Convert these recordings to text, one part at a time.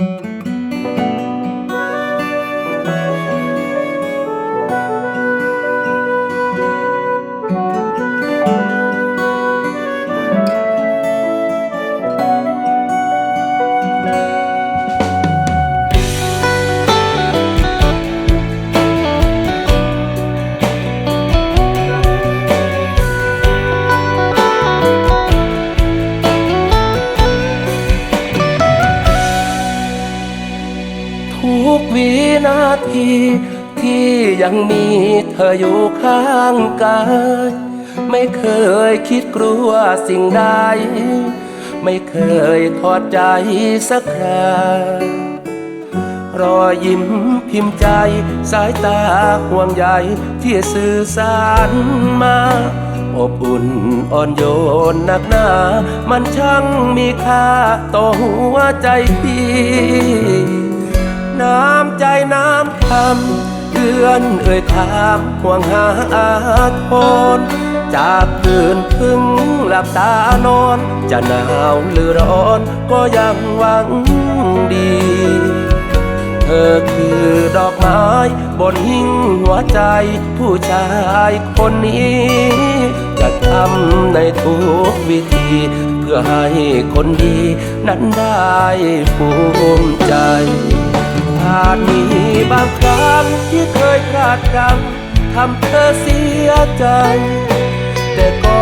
ทุ นาที ที่ยังมีเธออยู่ข้างกายไม่เคยคิดกลัวสิ่งใด ไม่เคยทอดใจสักครารอยยิ้มพิมพ์ใจ สายตาห่วงใยที่สื่อสารมา อบอุ่นอ่อนโยนหนักหนา มันช่างมีค่าต่อหัวใจพี่ น้ำใจน้ำคำเอื้อนเอ่ยถามห่วงหาอาทรจากตื่นถึงหลับตานอน จะหนาวหรือร้อนก็ยังหวังดี เธอคือดอกไม้บนหิ้งหัวใจ ผู้ชายคนนี้ จะทำในทุกวิธี เพื่อให้คนดีนั้นได้ภูมิใจาจมีบางครั้งที่เคยพลาดพลั้งทำเธอเสียใจ แต่ก็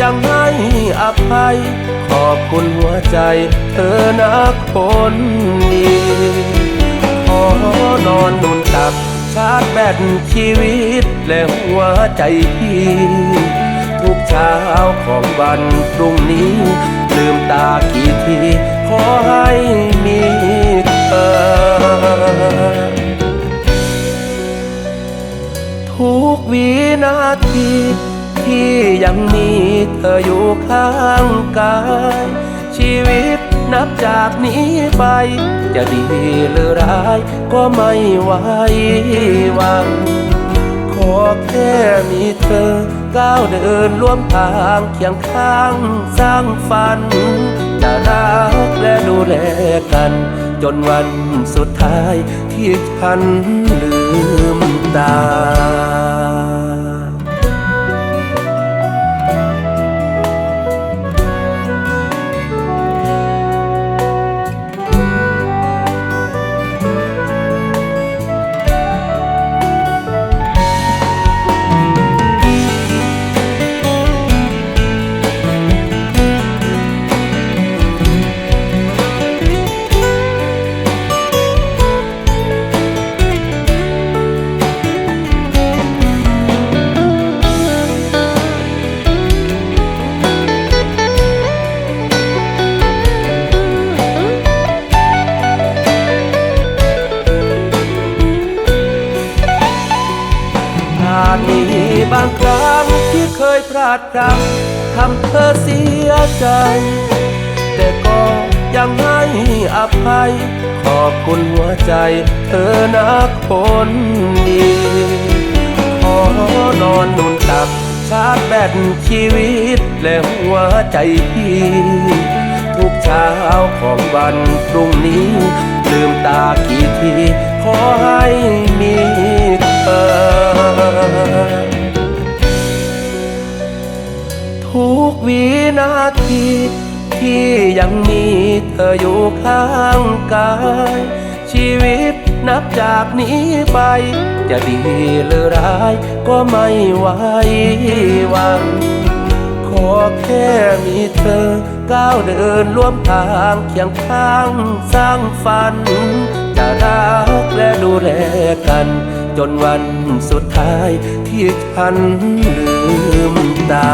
ยังให้อภัย ขอบคุณหัวใจเธอนะคนดีขอนอนนุนตักชาร์จแบตชีวิต และหัวใจพี่ ทุกเช้าของวันพรุ่งนี้ ทุกวินาที ที่ยังมีเธออยู่ข้างกาย ชีวิตนับจากนี้ไป จะดีหรือร้ายก็ไม่ไหวหวังขอแค่มีเธอก้าวเดินร่วมทางเคียงข้างสร้างฝันจะรักและดูแลกัน จนวันสุดท้ายที่ฉันลื มตา เคยพลาดพลั้งทำเธอเสียใจ แต่ก็ยังให้อภัย ขอบคุณหัวใจ เธอนะคนดีขอนอนนุนตัก ชาร์จแบตชีวิต และหัวใจพี่ทุกเช้าของวันพรุ่งนี้ ลืมตากี่ที ขอให้มีเธอ ทุกวินาที ที่ยังมีเธออยู่ข้างกาย ชีวิตนับจากนี้ไป จะดีหรือร้ายก็ไม่ไหวหวังขอแค่มีเธอก้าวเดินร่วมทางเคียงข้างสร้างฝัน จะรักและดูแลกัน จนวันสุดท้ายที่ฉันลืมตา